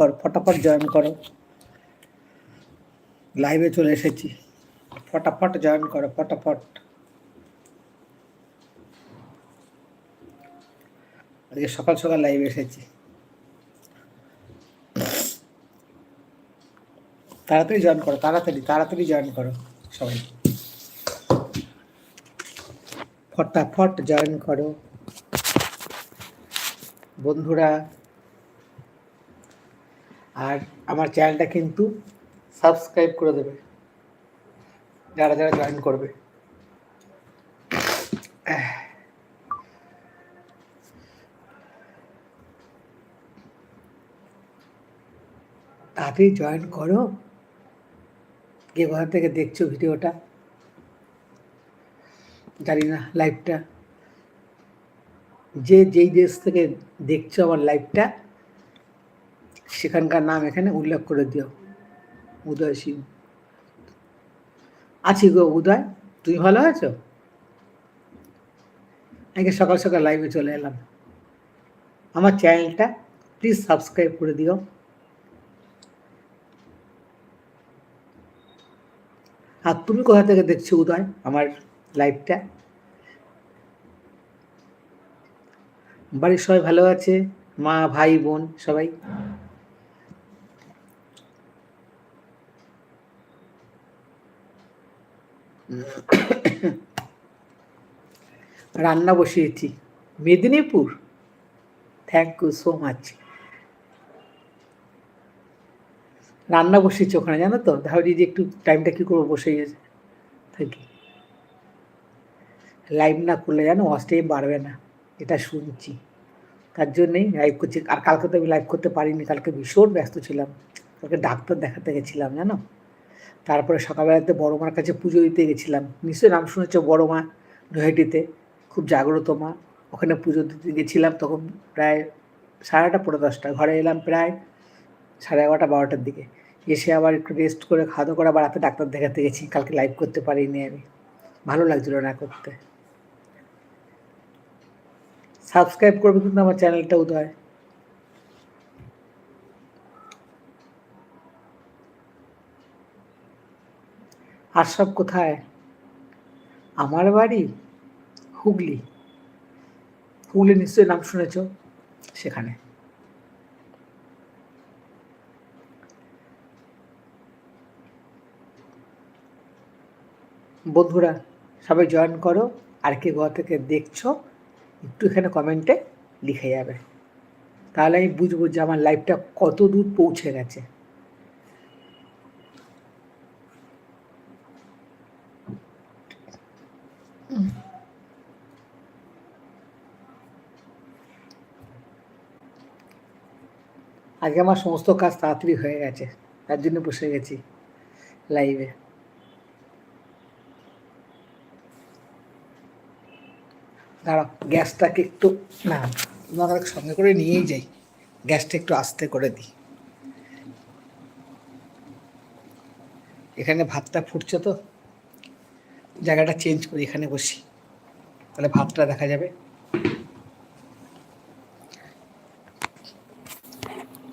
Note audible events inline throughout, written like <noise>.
কর ফটাফট জয়েন করো। লাইভে চলে এসেছি। ফটাফট জয়েন করো, ফটাফট। আজকে সকাল সকাল লাইভে এসেছি। তাড়াতাড়ি জয়েন করো, তাড়াতাড়ি তাড়াতাড়ি জয়েন করো সবাই। ফটাফট জয়েন করো। বন্ধুরা আর আমার চ্যানেলটা কিন্তু সাবস্ক্রাইব করে দেবে। যারা যারা জয়েন করবে। তাড়াতাড়ি জয়েন করো। কে কোথা থেকে দেখছ ভিডিওটা? জানি না লাইভটা যে, যেই দেশ থেকে দেখছ আমার লাইভটা সেখানকার নাম এখানে উল্লেখ করে দিও। উদয় সিং। আছি গো উদয় তুই ভালো আছো? আজকে সকাল সকাল লাইভে চলে এলাম। আমার চ্যানেলটা প্লিজ সাবস্ক্রাইব করে দিও। আর তুমি কোথা থেকে দেখছ উদয়, আমার লাইভটা বাড়ির সবাই ভালো আছে? মা, ভাই, বোন, সবাই? <coughs> রান্না বসিয়েছি। Medinipur? Thank you so much রান্না বসিয়েছি ওখানে, জানো তো? ভাবছি যে একটু টাইমটা কী করব বসে গেছে থাকি লাইভ না করলে জানো ওয়াচ বাড়বে না। এটা শুনছি। তার জন্যেই লাইভ করছি। আর কালকে তো আমি লাইভ করতে পারিনি, কালকে ভীষণ ব্যস্ত ছিলাম। কালকে ডাক্তার দেখাতে গেছিলাম, জানো? তারপরে সকালবেলাতে বড় মার কাছে পুজো দিতে গেছিলাম। নিশ্চয়ই নাম শুনেছ বড় মা নৈহাটিতে খুব জাগ্রত মা। ওখানে পুজো দিতে গেছিলাম তখন প্রায় সাড়ে পনেরো দশটা। ঘরে এলাম প্রায় সাড়ে এগারোটা, বারোটার দিকে। এসে আবার একটু রেস্ট করে, খাওয়া দাওয়া করে আবার রাতে ডাক্তার দেখাতে গেছি। কালকে লাইভ করতে পারিনি আমি। ভালো লাগছিল না করতে। সাবস্ক্রাইব করবে কিন্তু আমার চ্যানেলটা উদয়। সব কোথায়? আমার বাড়ি হুগলি। হুগলি নিশ্চয়ই নাম শুনেছ সেখানে। বন্ধুরা, সবাই জয়েন করো, আর কে ঘর থেকে দেখছ একটু এখানে কমেন্টে লিখে যাবে। তাহলে আমি বুঝব যে আমার লাইফটা কত দূর পৌঁছে গেছে। আজকে আমার সমস্ত কাজ তাড়াতাড়ি হয়ে গেছে, তার জন্য বসে গেছি লাইভে দাঁড়াও, গ্যাসটাকে একটু, না, তোমাকে সঙ্গে করে নিয়েই যাই, গ্যাসটা একটু আস্তে করে দিই। এখানে ভাতটা ফুটছে তো? জায়গাটা চেঞ্জ করি, এখানে বসি। তাহলে ভাতটা দেখা যাবে।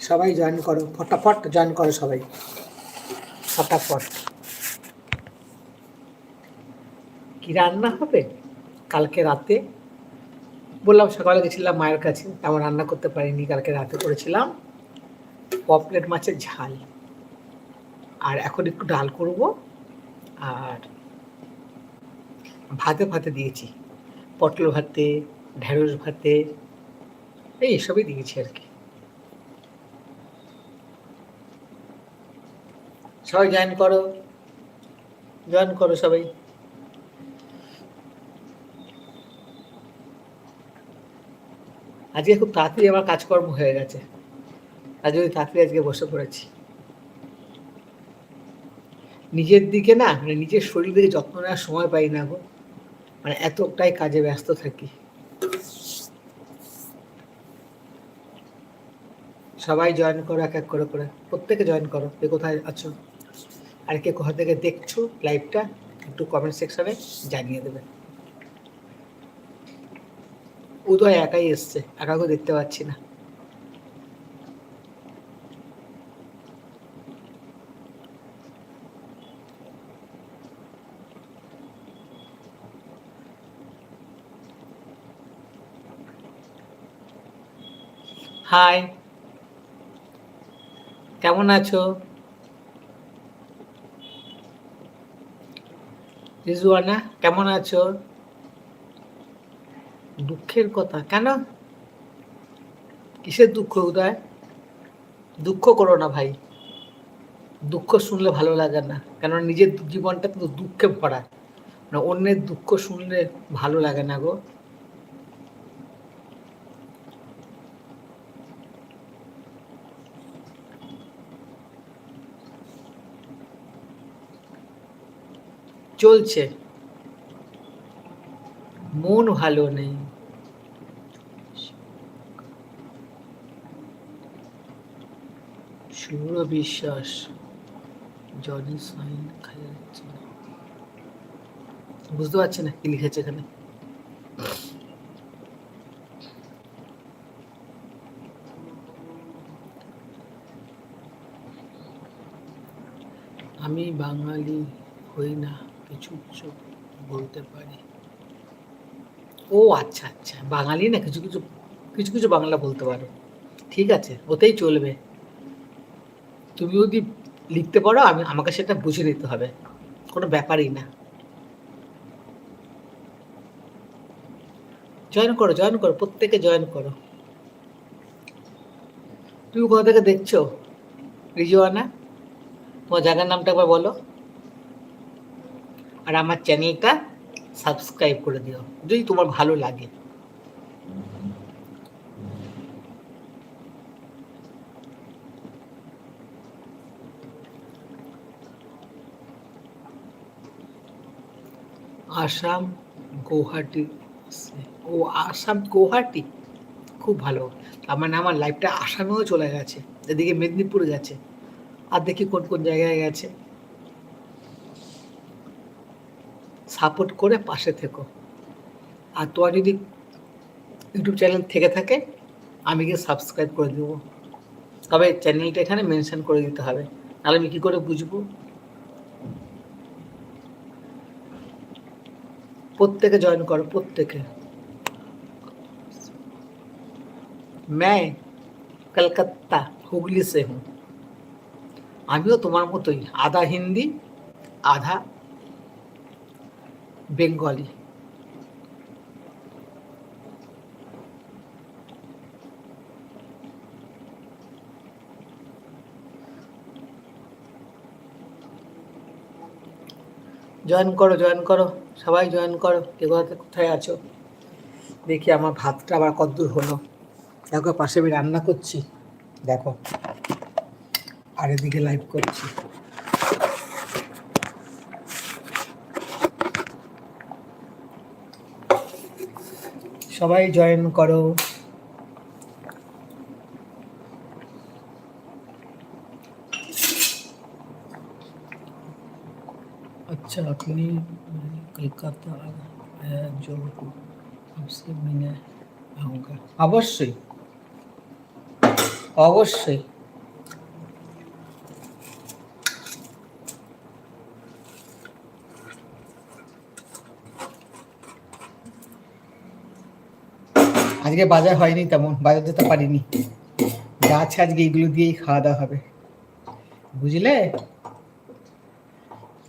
সবাই জয়েন করো, ফটাফট জয়েন করো সবাই। ফটাফট। কি রান্না হবে? কালকে রাতে? বললাম সকালে গেছিলাম মায়ের কাছে, তেমন রান্না করতে পারিনি, কালকে রাতে করেছিলাম। পপলেট মাছের ঝাল। আর এখন একটু ডাল করব, আর ভাতে ভাতে দিয়েছি। পটল ভাতে, ঢেঁড়স ভাতে, এই এসবই দিয়েছি আর কি। সবাই জয়েন করো। জয়েন করো সবাই। আজকে খুব তাড়াতাড়ি আমার কাজকর্ম হয়ে গেছে। তার জন্য তাড়াতাড়ি আজকে বসে পড়েছি। নিজের দিকে না মানে নিজের শরীর দিকে যত্ন নেওয়ার সময় পাই না গো। মানে এতটাই কাজে ব্যস্ত থাকি। সবাই জয়েন করো, এক এক করে করে। প্রত্যেকে জয়েন করো, কে কোথায় আছো? আর কে কোথা থেকে দেখছ লাইভটা একটু কমেন্ট সেকশনে জানিয়ে দেবে। উদয় একাই এসছে একাকে দেখতে পাচ্ছি না। হাই কেমন আছো? রিজুয়ানা কেমন আছো? দুঃখের কথা, কেন? কিসের দুঃখ উদয়? দুঃখ করো না ভাই। দুঃখ শুনলে ভালো লাগে না কেন নিজের জীবনটা কিন্তু দুঃখে ভরা। না অন্যের দুঃখ শুনলে ভালো লাগে না গো। চলছে। মন ভালো নেই। শুভ্র বিশ্বাস, জনি সাইন বুঝতে পারছি না কি লিখেছে এখানে। আমি বাঙালি হই না। কিছু কিছু বলতে পারি। ও আচ্ছা আচ্ছা বাঙালি না? কিছু কিছু কিছু কিছু বাংলা বলতে পারো। ঠিক আছে, ওতেই চলবে। তুমি যদি লিখতে পারো, আমি, আমাকে সেটা বুঝে নিতে হবে। কোনো ব্যাপারই না। জয়েন করো জয়েন করো, প্রত্যেকে জয়েন করো। তুমি কোথা থেকে দেখছ? রিজওয়ানা? তোমার জায়গার নামটা একবার বলো। আর আমার চ্যানেলটা সাবস্ক্রাইব করে দিও, যদি তোমার ভালো লাগে। আসাম গৌহাটি ও আসাম গৌহাটি? খুব ভালো। তার মানে আমার লাইফটা আসামেও চলে গেছে, এদিকে মেদিনীপুরে গেছে আর দেখি কোন কোন জায়গায় গেছে। সাপোর্ট করে পাশে থেকো। আর তোমার যদি ইউটিউব চ্যানেল থেকে থাকে, আমি গিয়ে সাবস্ক্রাইব করে দেবো। তবে চ্যানেলটা এখানে মেনশন করে দিতে হবে। নাহলে আমি কী করে বুঝব? প্রত্যেকে জয়েন করো, প্রত্যেকে। मैं কলকাতা হুগলি সে আমিও তোমার মতোই, আধা হিন্দি, আধা বেঙ্গলি জয়েন করো জয়েন করো। সবাই জয়েন করো। কে কোথাতে কোথায় আছো? দেখি আমার ভাতটা আবার কদ্দূর হলো। দেখো, পাশে আমি রান্না করছি। দেখো। আর এদিকে লাইভ করছি। সবাই জয়েন করো। আচ্ছা আপনি কলকাতা জলকু আপসে মিনে আউঙ্গা অবশ্যই। অবশ্যই। আজকে বাজার হয়নি তেমন, বাজার যেতে পারিনি। যা আছে আজকে এগুলো দিয়েই খাওয়া দাওয়া হবে। বুঝলে?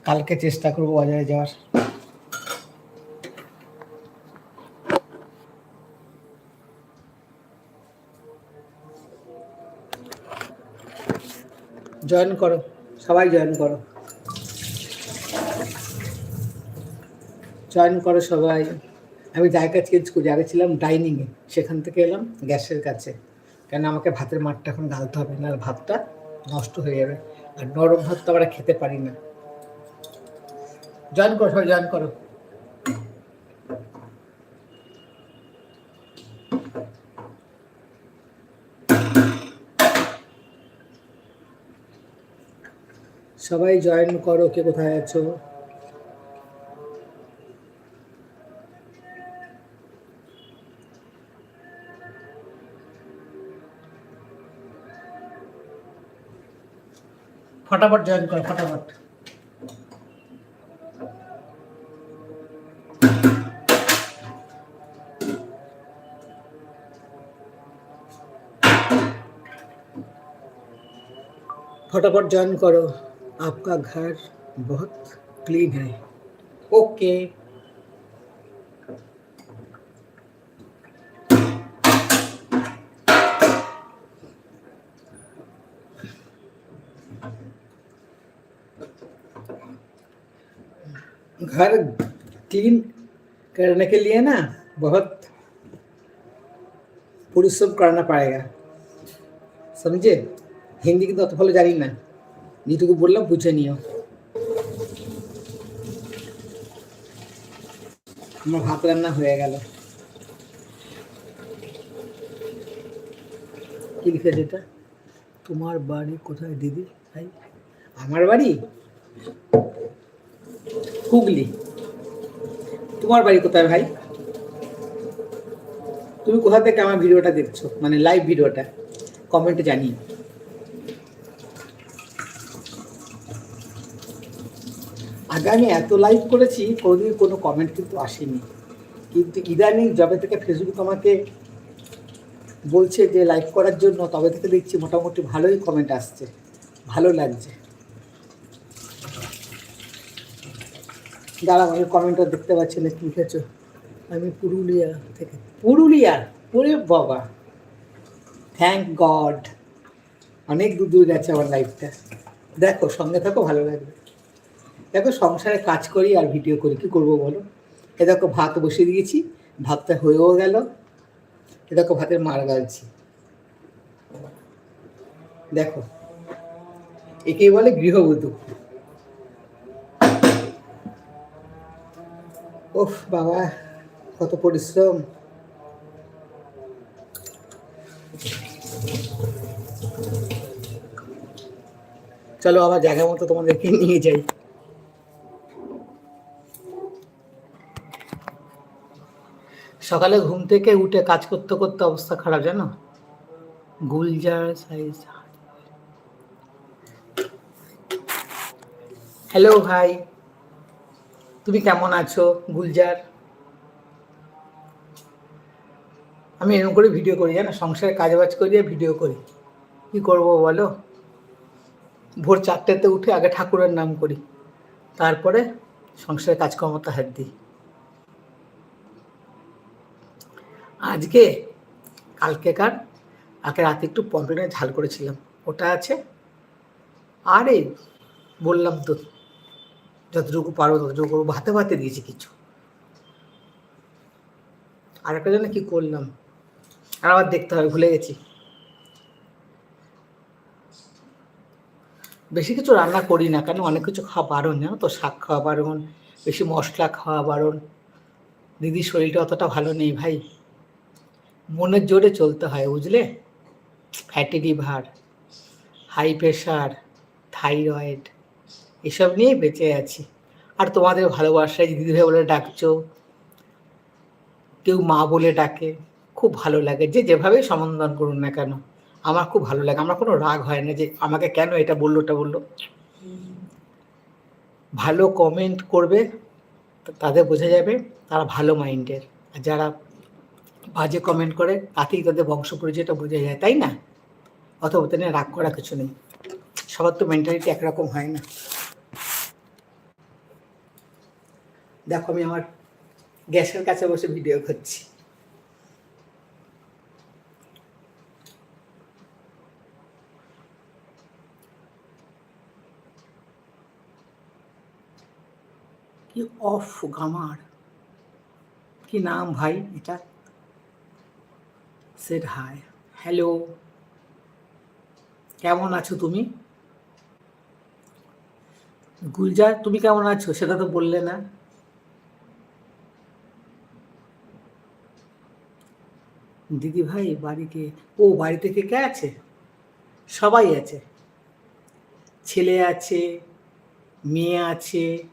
কালকে চেষ্টা করব বাজারে যাওয়ার। জয়েন করো, সবাই জয়েন করো। জয়েন করো সবাই। আমি জায়গা চেঞ্জ করি, আগে ছিলাম ডাইনিংয়ে। সেখান থেকে এলাম, গ্যাসের কাছে। কেন আমাকে ভাতের মাঠটা এখন গালতে হবে, না ভাতটা নষ্ট হয়ে যাবে। আর নরম ভাত তো আমরা খেতে পারি না। জয়েন করো, সবাই জয়েন করো। সবাই জয়েন করো, কে কোথায় আছো? फटाफट ज्वाइन करो फटाफट। फटाफट ज्वाइन करो। आपका घर बहुत क्लीन है। Okay okay. घर क्लीन करने के लिए ना बहुत परिश्रम करना पड़ेगा समझे হিন্দি কিন্তু অত ভালো জানি না যেটুকু বললাম বুঝে নিও আমার ভাত রান্না হয়ে গেল কি লিখেছে এটা তোমার বাড়ি কোথায় দিদি ভাই আমার বাড়ি হুগলি। তোমার বাড়ি কোথায় ভাই? তুমি কোথা থেকে আমার ভিডিওটা দেখছ? মানে লাইভ ভিডিওটা। কমেন্টে জানিয়ে আগে আমি এত লাইভ করেছি, কোনোদিন কোনো কমেন্ট কিন্তু আসেনি। কিন্তু ইদানিং যবে থেকে ফেসবুক আমাকে বলছে যে লাইভ করার জন্য, তবে থেকে দেখছি মোটামুটি ভালোই কমেন্ট আসছে। ভালো লাগছে। দাঁড়াও আমি কমেন্টটা দেখতে পাচ্ছি না কি লিখেছো আমি পুরুলিয়া থেকে। পুরুলিয়ার ওরে বাবা। থ্যাংক গড অনেক দূর দূর গেছে আমার লাইফটা দেখো সঙ্গে থাকো ভালো লাগবে। দেখো সংসারে কাজ করি আর ভিডিও করি কী করব বলো? এ দেখো ভাত বসিয়ে দিয়েছি ভাতটা হয়েও গেল। এ দেখো ভাতের মার গালছি। দেখো একেই বলে গৃহবধূ। ওফ বাবা, কত পরিশ্রম। চলো আবার জায়গা মতো তোমাদেরকে নিয়ে যাই। সকালে ঘুম থেকে উঠে কাজ করতে করতে অবস্থা খারাপ, জানো? গুলজার সাইজ হ্যালো ভাই। তুমি কেমন আছো, গুলজার? আমি এরকম করে ভিডিও করি, জানো? সংসারে কাজ বাজ করি ভিডিও করি। কি করব বলো? ভোর চারটেতে উঠে আগে ঠাকুরের নাম করি। তারপরে সংসারে কাজকর্মতে হাত দিই। আজকে, কালকেকার আগে রাতে একটু পম্পলেটের ঝাল করেছিলাম। ওটা আছে? আরে, বললাম তো যতটুকু পারো ততটুকু করব। ভাতে ভাতে দিয়েছি কিছু। আর একটা জন্য কি করলাম? আর আবার দেখতে হবে, ভুলে গেছি। বেশি কিছু রান্না করি না কেন অনেক কিছু খাওয়া বারণ, জানো তো? শাক খাওয়া বারণ, বেশি মশলা খাওয়া বারণ। দিদির শরীরটা অতটা ভালো নেই ভাই। মনের জোরে চলতে হয়, বুঝলে? Fatty liver high pressure thyroid এসব নিয়েই বেঁচে আছি। আর তোমাদের ভালোবাসায় দিদিভাই বলে ডাকছো, কেউ মা বলে ডাকে, খুব ভালো লাগে। যে যেভাবেই সম্বোধন করুন না কেন, আমার খুব ভালো লাগে। আমার কোনো রাগ হয় না যে আমাকে কেন এটা বলল, ওটা বলল। ভালো কমেন্ট করবে, তাদের বোঝা যাবে তারা ভালো মাইন্ডের আর যারা বাজে কমেন্ট করে, তাতেই তাদের বংশ পরিচয়টা বোঝা যায়, তাই না? অথবা নিয়ে রাগ করা কিছু নেই। সবার তো মেন্টালিটি একরকম হয় না। দেখো, আমি আমার গ্যাসের কাছে বসে ভিডিও করছি। কি অফ গামার কি নাম ভাই এটা? সেট হাই হ্যালো কেমন আছো তুমি? গুলজার, তুমি কেমন আছো? সেটা তো বললে না। দিদি ভাই বাড়িতে ও বাড়িতে কে কে আছে? সবাই আছে। ছেলে আছে, মেয়ে আছে,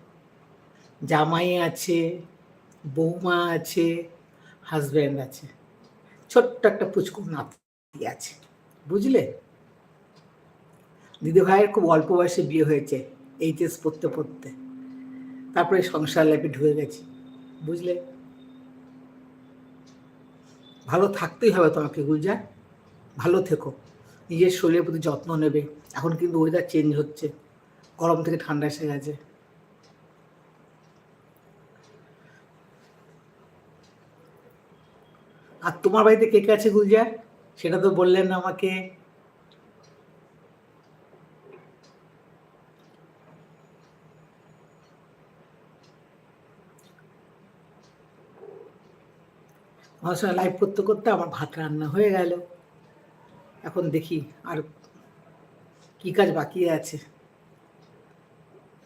জামাই আছে, বৌমা আছে হাজব্যান্ড আছে। ছোট্ট একটা পুচকু নাতি আছে। বুঝলে? দিদি ভাইয়ের খুব অল্প বয়সে বিয়ে হয়েছে এইচএস পড়তে পড়তে। তারপরে সংসার লাইফে ঢুকে গেছি। বুঝলে? ভালো থাকতেই হবে তোমাকে গুলজার ভালো থেকো। নিজের শরীরের প্রতি যত্ন নেবে। এখন কিন্তু ওয়েদার চেঞ্জ হচ্ছে। গরম থেকে ঠান্ডা এসে গেছে। আর তোমার বাড়িতে কে কে আছে গুলজার সেটা তো বললেন আমাকে। আমার সঙ্গে লাইভ করতে করতে আমার ভাত রান্না হয়ে গেল। এখন দেখি আর কি কাজ বাকি আছে।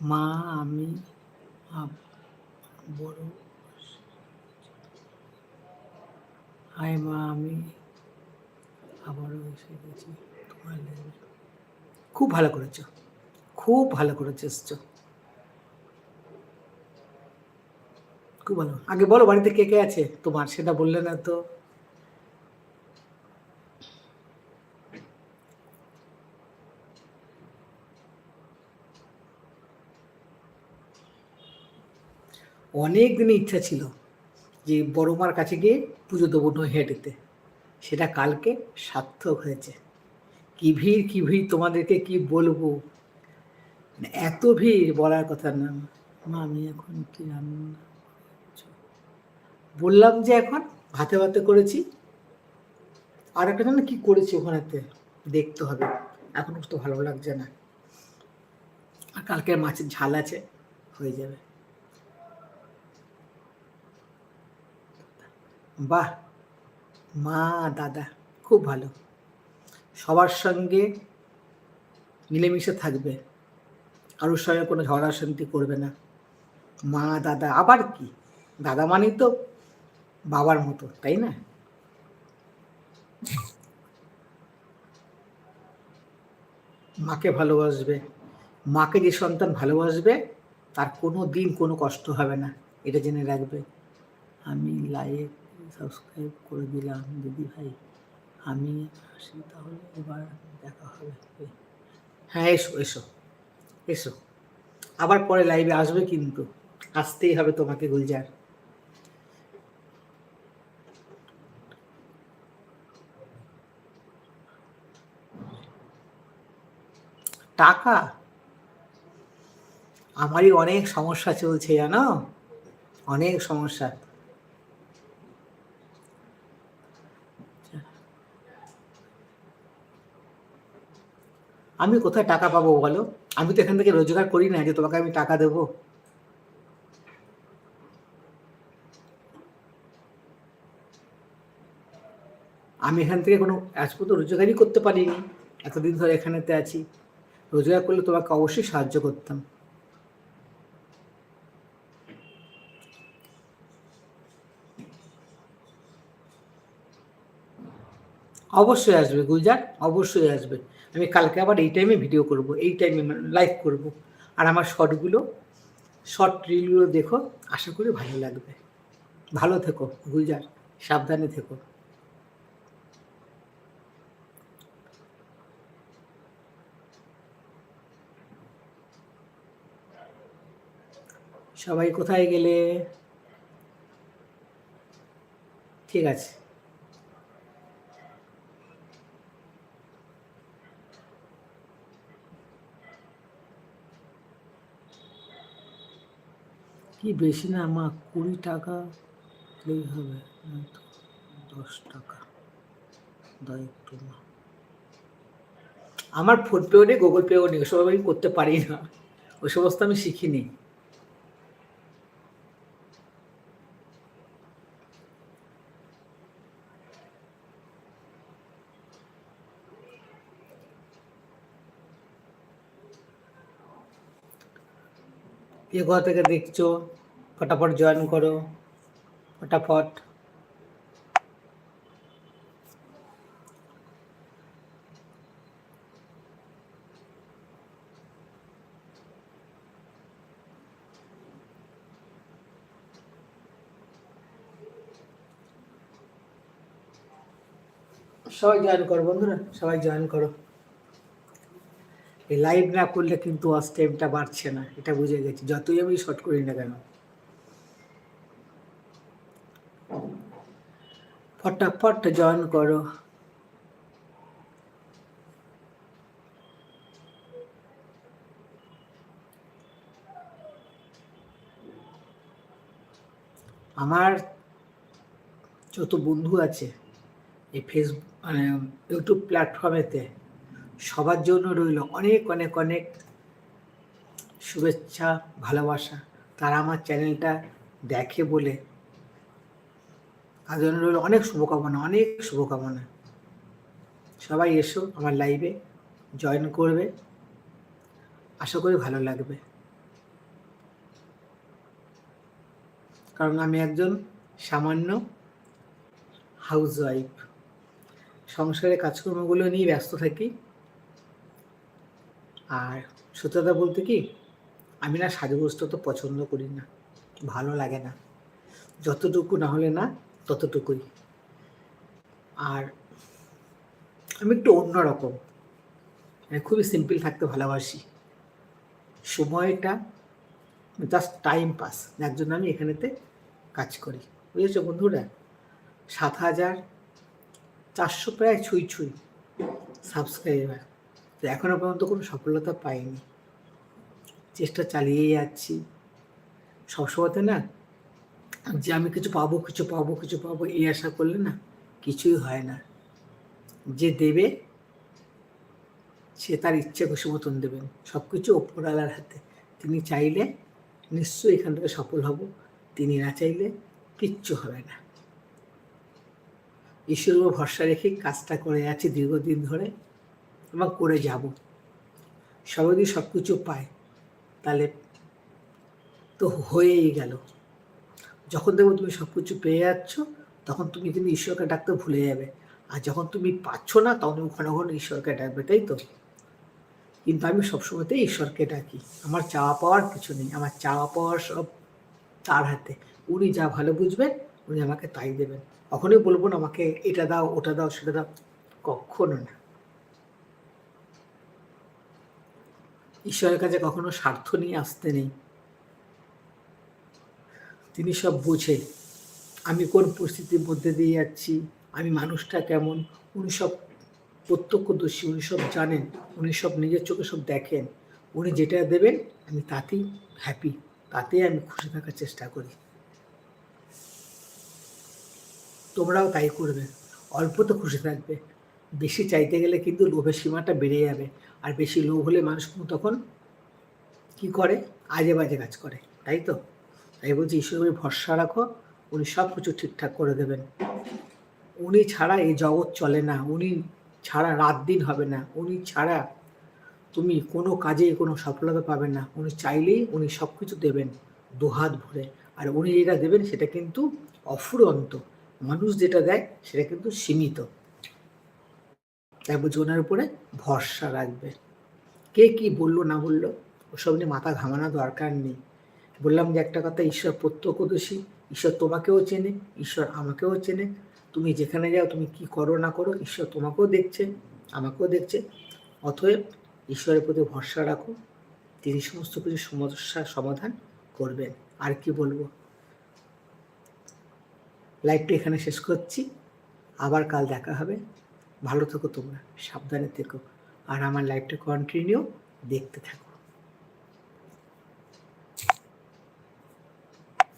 মা, আমি বড় হাই মা, আমি আবারও এসে গেছি। খুব ভালো করেছ। খুব ভালো করেছ, এসছো। খুব ভালো আগে বলো, বাড়িতে কে কে আছে? তোমার সেটা বললে না তো। অনেক দিনের ইচ্ছা ছিল যে বড় মার কাছে গিয়ে পুজো দেবো নৈহাটিতে সেটা কালকে সার্থক হয়েছে। কি ভিড় কি ভিড়, তোমাদেরকে কি বলব? মানে এত ভিড় বলার কথা না। আমি এখন কি রান্না? বললাম যে এখন ভাতে ভাতে করেছি। আর একটা জানো কি করেছি ওখানেতে? দেখতে হবে। এখন তো ভালো লাগছে না। আর কালকে মাছের ঝাল আছে, হয়ে যাবে। বাহ! মা, দাদা, খুব ভালো। সবার সঙ্গে মিলেমিশে থাকবে। কারোর সঙ্গে কোনো ঝগড়া শান্তি করবে না। মা, দাদা, আবার কি? দাদা মানেই তো বাবার মতো, তাই না? মাকে ভালোবাসবে, মাকে যে সন্তান ভালোবাসবে, তার কোনো দিন কোনো কষ্ট হবে না, এটা জেনে রাখবে। আমি লাইভ সাবস্ক্রাইব করে দিলাম, দিদি ভাই। আমি আসি তাহলে এবার দেখা হবে। হ্যাঁ এসো এসো এসো। আবার পরে লাইভে আসবে কিন্তু, আসতেই হবে তোমাকে গুলজার। টাকা? আমারই অনেক সমস্যা চলছে, জানো? অনেক সমস্যা। আমি কোথায় টাকা পাবো বলো? আমি তো এখান থেকে রোজগার করি না, যে তোমাকে আমি টাকা দেবো। আমি এখান থেকে কোনো, আজ পর্যন্ত রোজগারই করতে পারিনি। এতদিন ধরে এখানেতে আছি। রোজগার করলে তোমাকে অবশ্যই সাহায্য করতাম। অবশ্যই আসবে গুলজার, অবশ্যই আসবে। আমি কালকে আবার এই টাইমে ভিডিও করব, এই টাইমে লাইভ করব। আর আমার শর্টগুলো শর্ট রিলগুলো দেখো, আশা করি ভালো লাগবে। ভালো থেকো গুলজার, সাবধানে থেকো। সবাই কোথায় গেলে? ঠিক আছে। কি বেশি না, মা, কুড়ি টাকা দিলেই হবে। দশ টাকা। দয় একটু, মা। আমার ফোনপেও নেই, গুগল পেও নেই, ওসব আমি করতে পারি না। ওই সমস্ত আমি শিখিনি। এ কোথা থেকে দেখছ, ফটাফট জয়েন করো, ফটাফট। সবাই জয়েন করো বন্ধুরা, সবাই জয়েন করো। লাইভ না করলে কিন্তু ওয়াচ টাইমটা বাড়ছে না, এটা বুঝে গেছি। যতই আমি শর্ট করি না কেন। ফটাফট জয়েন করো। আমার যত বন্ধু আছে, এই ফেসবুক মানে ইউটিউব প্ল্যাটফর্মেতে সবার জন্য রইল অনেক অনেক অনেক শুভেচ্ছা, ভালোবাসা। তারা আমার চ্যানেলটা দেখে বলে তার জন্য রইল অনেক শুভকামনা অনেক শুভকামনা। সবাই এসো আমার লাইভে জয়েন করবে। আশা করি ভালো লাগবে। কারণ আমি একজন সামান্য হাউস ওয়াইফ সংসারে কাজকর্মগুলো নিয়ে ব্যস্ত থাকি। আর সত্যতা বলতে কি, আমি না সাজগোজটা তো পছন্দ করি না, ভালো লাগে না। যতটুকু না হলে না, ততটুকুই। আর আমি একটু অন্যরকম মানে খুবই সিম্পল থাকতে ভালোবাসি। সময়টা জাস্ট টাইম পাস যার জন্য আমি এখানেতে কাজ করি। বুঝেছ বন্ধুরা? সাত হাজার চারশো প্রায় ছুঁই ছুঁই সাবস্ক্রাইবার তো এখনও পর্যন্ত কোনো সফলতা পাইনি। চেষ্টা চালিয়ে যাচ্ছি। সবসময়তে না, যে আমি কিছু পাবো কিছু পাবো কিছু পাবো, এই আশা করলে না কিছুই হয় না। যে দেবে, সে তার ইচ্ছে খুশি মতন দেবেন। সব কিছু ওপরওয়ালার হাতে। তিনি চাইলে নিশ্চয়ই এখান থেকে সফল হব। তিনি না চাইলে কিচ্ছু হবে না। ঈশ্বর ভরসা রেখে কাজটা করে যাচ্ছি দীর্ঘদিন ধরে। এবং করে যাব। সবাই যদি সব কিছু পায়, তাহলে তো হয়েই গেল। যখন দেখব তুমি সব কিছু পেয়ে যাচ্ছ, তখন তুমি কিন্তু ঈশ্বরকে ডাকতে ভুলে যাবে। আর যখন তুমি পাচ্ছ না, তখন তুমি ঘন ঘন ঈশ্বরকে ডাকবে, তাই তো? কিন্তু আমি সবসময়তেই ঈশ্বরকে ডাকি। আমার চাওয়া পাওয়ার কিছু নেই। আমার চাওয়া পাওয়ার সব তার হাতে। উনি যা ভালো বুঝবেন, উনি আমাকে তাই দেবেন। কখনোই বলব না, আমাকে এটা দাও, ওটা দাও, সেটা দাও। কখনো না। ঈশ্বরের কাছে কখনো স্বার্থ নিয়ে আসতে নেই। তিনি সব বুঝে। আমি কোন পরিস্থিতির মধ্যে দিয়ে যাচ্ছি? আমি মানুষটা কেমন? উনি সব প্রত্যক্ষদর্শী, উনি সব জানেন, উনি সব নিজের চোখে সব দেখেন। উনি যেটা দেবেন, আমি তাতেই হ্যাপি তাতেই আমি খুশি থাকার চেষ্টা করি। তোমরাও তাই করবে। অল্প তো খুশি থাকবে। বেশি চাইতে গেলে কিন্তু লোভের সীমাটা বেড়ে যাবে। আর বেশি লোভ হলে মানুষ তখন কি করে? আজে বাজে কাজ করে, তাই তো? তাই বলছি ঈশ্বরের ভরসা রাখো, উনি সব কিছু ঠিকঠাক করে দেবেন। উনি ছাড়া এই জগৎ চলে না, উনি ছাড়া রাত দিন হবে না, উনি ছাড়া তুমি কোনো কাজে কোনো সফলতা পাবে না। উনি চাইলেই উনি সব কিছু দেবেন দুহাত ভরে। আর উনি যেটা দেবেন সেটা কিন্তু অফুরন্ত। মানুষ যেটা দেয় সেটা কিন্তু সীমিত। ওনার উপরে ভরসা রাখবে। কে কি বলল না বলল, ওসব নিয়ে মাথা ঘামানো দরকার নেই। বললাম যে একটা কথা, ঈশ্বর প্রত্যক্ষদর্শী, ঈশ্বর তোমাকেও চেনে, ঈশ্বর আমাকেও চেনে। তুমি যেখানে যাও, তুমি কি করো না করো, ঈশ্বর তোমাকেও দেখছে, আমাকেও দেখছে। অতএব ঈশ্বরের প্রতি ভরসা রাখো, তিনি সমস্ত কিছু সমস্যার সমাধান করবেন। আর কি বলব? লাইভটা এখানে শেষ করছি। আবার কাল দেখা হবে। ভালো থেকো তোমরা সাবধানে থেকো। আর আমার লাইফটা কন্টিনিউ দেখতে থাকো।